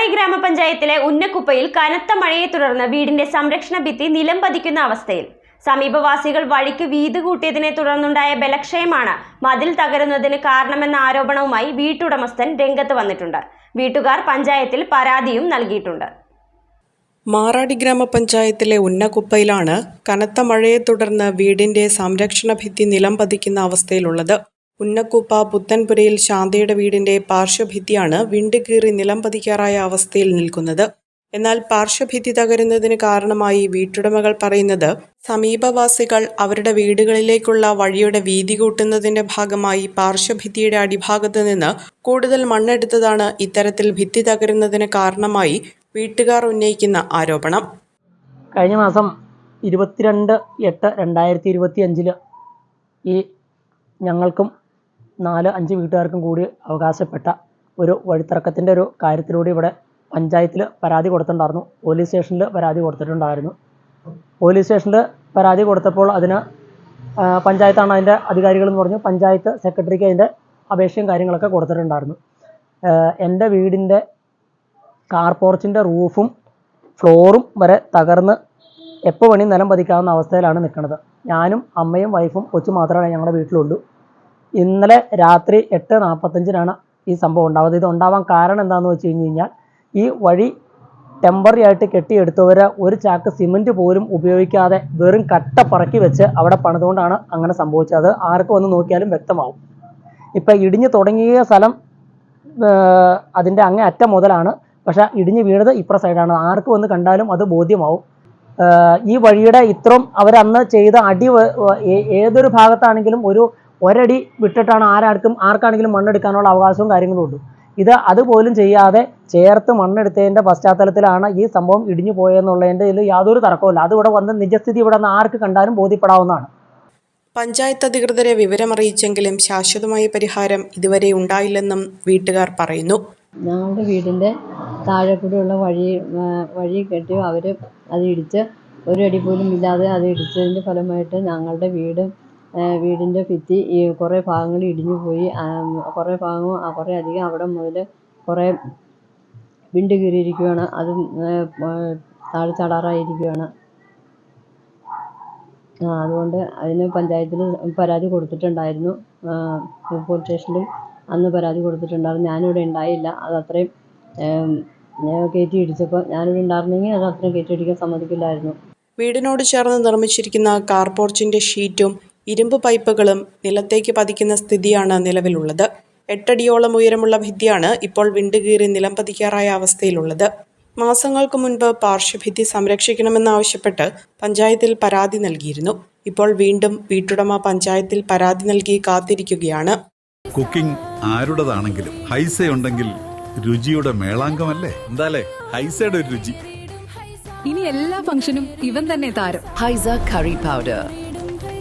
മാറാടി ഗ്രാമപഞ്ചായത്തിലെ ഉന്നക്കുപ്പയിൽ കനത്ത മഴയെ തുടർന്ന് വീടിന്റെ സംരക്ഷണ ഭിത്തി നിലം പതിക്കുന്ന അവസ്ഥയിൽ. സമീപവാസികൾ വഴിക്ക് വീത് കൂട്ടിയതിനെ തുടർന്നുണ്ടായ ബലക്ഷയമാണ് മതിൽ തകരുന്നതിന് കാരണമെന്ന ആരോപണവുമായി വീട്ടുടമസ്ഥൻ രംഗത്ത് വന്നിട്ടുണ്ട്. വീട്ടുകാർ പഞ്ചായത്തിൽ പരാതിയും നൽകിയിട്ടുണ്ട്. മാറാടി ഗ്രാമപഞ്ചായത്തിലെ ഉന്നക്കുപ്പയിലാണ് കനത്ത മഴയെ തുടർന്ന് വീടിന്റെ സംരക്ഷണ ഭിത്തി നിലം പതിക്കുന്ന അവസ്ഥയിലുള്ളത്. ഉന്നക്കുപ്പ പുത്തൻപുരയിൽ ശാന്തയുടെ വീടിന്റെ പാർശ്വഭിത്തിയാണ് വിണ്ടുകീറി നിലം പതിക്കാറായ അവസ്ഥയിൽ നിൽക്കുന്നത്. എന്നാൽ പാർശ്വഭിത്തി തകരുന്നതിന് കാരണമായി വീട്ടുടമകൾ പറയുന്നത് സമീപവാസികൾ അവരുടെ വീടുകളിലേക്കുള്ള വഴിയുടെ വീതി കൂട്ടുന്നതിന്റെ ഭാഗമായി പാർശ്വഭിത്തിയുടെ അടിഭാഗത്ത് നിന്ന് കൂടുതൽ മണ്ണെടുത്തതാണ് ഇത്തരത്തിൽ ഭിത്തി തകരുന്നതിന് കാരണമായി വീട്ടുകാർ ഉന്നയിക്കുന്ന ആരോപണം. കഴിഞ്ഞ മാസം ഇരുപത്തിരണ്ട് എട്ട് രണ്ടായിരത്തി ഇരുപത്തി അഞ്ചിൽ ഈ ഞങ്ങൾക്കും നാല് അഞ്ച് വീട്ടുകാർക്കും കൂടി അവകാശപ്പെട്ട ഒരു വഴിത്തർക്കത്തിന്റെ ഒരു കാര്യത്തിലൂടെ ഇവിടെ പഞ്ചായത്തിൽ പരാതി കൊടുത്തിട്ടുണ്ടായിരുന്നു. പോലീസ് സ്റ്റേഷനിൽ പരാതി കൊടുത്തിട്ടുണ്ടായിരുന്നു. പോലീസ് സ്റ്റേഷനിൽ പരാതി കൊടുത്തപ്പോൾ അതിന് പഞ്ചായത്താണ് അതിന്റെ അധികാരികൾ എന്ന് പറഞ്ഞു. പഞ്ചായത്ത് സെക്രട്ടറിക്ക് അതിന്റെ അപേക്ഷയും കാര്യങ്ങളൊക്കെ കൊടുത്തിട്ടുണ്ടായിരുന്നു. എന്റെ വീടിന്റെ കാർ പോർച്ചിന്റെ റൂഫും ഫ്ലോറും വരെ തകർന്ന് എപ്പോൾ വേണി നിലം പതിക്കാവുന്ന അവസ്ഥയിലാണ് നിൽക്കുന്നത് ഞാനും അമ്മയും വൈഫും കൊച്ചു മാത്രമേ ഞങ്ങളുടെ വീട്ടിലുള്ളൂ. ഇന്നലെ രാത്രി എട്ട് നാൽപ്പത്തഞ്ചിനാണ് ഈ സംഭവം ഉണ്ടാവുന്നത്. ഇത് ഉണ്ടാവാൻ കാരണം എന്താണെന്ന് വെച്ച് കഴിഞ്ഞ് കഴിഞ്ഞാൽ ഈ വഴി ടെമ്പററി ആയിട്ട് കെട്ടിയെടുത്തവർ ഒരു ചാക്ക് സിമന്റ് പോലും ഉപയോഗിക്കാതെ വെറും കട്ട പറക്കി വെച്ച് അവിടെ പണിതുകൊണ്ടാണ് അങ്ങനെ സംഭവിച്ചത്. അത് ആർക്ക് വന്ന് നോക്കിയാലും വ്യക്തമാവും. ഇപ്പം ഇടിഞ്ഞു തുടങ്ങിയ സ്ഥലം അതിന്റെ അങ്ങേ അറ്റം മുതലാണ്. പക്ഷേ ഇടിഞ്ഞ് വീണത് ഇപ്പുറ സൈഡാണ്. ആർക്ക് വന്ന് കണ്ടാലും അത് ബോധ്യമാവും. ഈ വഴിയുടെ ഇത്രയും അവരന്ന് ചെയ്ത അടി ഏതൊരു ഭാഗത്താണെങ്കിലും ഒരു ഒരടി വിട്ടിട്ടാണ് ആരാർക്കും ആർക്കാണെങ്കിലും മണ്ണെടുക്കാനുള്ള അവകാശവും കാര്യങ്ങളും ഉണ്ട്. ഇത് അതുപോലും ചെയ്യാതെ ചേർത്ത് മണ്ണെടുത്തതിന്റെ പശ്ചാത്തലത്തിലാണ് ഈ സംഭവം ഇടിഞ്ഞു പോയെന്നുള്ളതിന്റെ ഇതിൽ യാതൊരു തർക്കവുമില്ല. ഇല്ല അതിവിടെ വന്ന് നിജസ്ഥിതി ഇവിടെ നിന്ന് ആർക്ക് കണ്ടാലും ബോധ്യപ്പെടാവുന്നതാണ്. പഞ്ചായത്ത് അധികൃതരെ വിവരമറിയിച്ചെങ്കിലും ശാശ്വതമായ പരിഹാരം ഇതുവരെ ഉണ്ടായില്ലെന്നും വീട്ടുകാർ പറയുന്നു. ഞങ്ങളുടെ വീടിന്റെ താഴെ കൂടെയുള്ള വഴി വഴി കെട്ടി അവർ അത് ഇടിച്ച് ഒരു അടി പോലും ഇല്ലാതെ അത് ഇടിച്ചതിന്റെ ഫലമായിട്ട് ഞങ്ങളുടെ വീട് വീടിന്റെ ഭിത്തി കുറേ ഭാഗങ്ങൾ ഇടിഞ്ഞു പോയി. കുറേ ഭാഗം കുറേ അധികം അവിടെ മുതൽ കുറേ വിണ്ട് കീറിയിരിക്കുകയാണ് അത് താഴെ ചാടാറായിരിക്കുകയാണ് അതുകൊണ്ട് അതിന് പഞ്ചായത്തിൽ പരാതി കൊടുത്തിട്ടുണ്ടായിരുന്നു. പോലീസ് സ്റ്റേഷനിലും അന്ന് പരാതി കൊടുത്തിട്ടുണ്ടായിരുന്നു. ഞാനിവിടെ ഉണ്ടായില്ല. അത് അത്രയും കയറ്റി ഇടിച്ചപ്പോൾ ഞാനിവിടെ ഉണ്ടായിരുന്നെങ്കിൽ അത് അത്രയും കയറ്റി ഇടിക്കാൻ സമ്മതിക്കില്ലായിരുന്നു. വീടിനോട് ചേർന്ന് നിർമ്മിച്ചിരിക്കുന്ന കാർപോർച്ചിന്റെ ഷീറ്റും ഇരുമ്പ് പൈപ്പുകളും നിലത്തേക്ക് പതിക്കുന്ന സ്ഥിതിയാണ് നിലവിലുള്ളത്. എട്ടടിയോളം ഉയരമുള്ള ഭിത്തിയാണ് ഇപ്പോൾ വിണ്ടുകീറി നിലം പതിക്കാറായ അവസ്ഥയിലുള്ളത്. മാസങ്ങൾക്ക് മുൻപ് പാർശ്വഭിത്തി സംരക്ഷിക്കണമെന്നാവശ്യപ്പെട്ട് പഞ്ചായത്തിൽ പരാതി നൽകിയിരുന്നു. ഇപ്പോൾ വീണ്ടും വീട്ടുടമ പഞ്ചായത്തിൽ പരാതി നൽകി കാത്തിരിക്കുകയാണ്. കുക്കിംഗ് ആരുടേതാണെങ്കിലും ഹൈസ ഉണ്ടെങ്കിൽ രുചിയുടെ മേളാങ്കമല്ലേ എന്താലേ? ഹൈസയുടെ ഒരു രുചി. ഇനി എല്ലാ ഫംഗ്ഷനും ഇവൻ തന്നെ താരം. ഹൈസ കറി powder.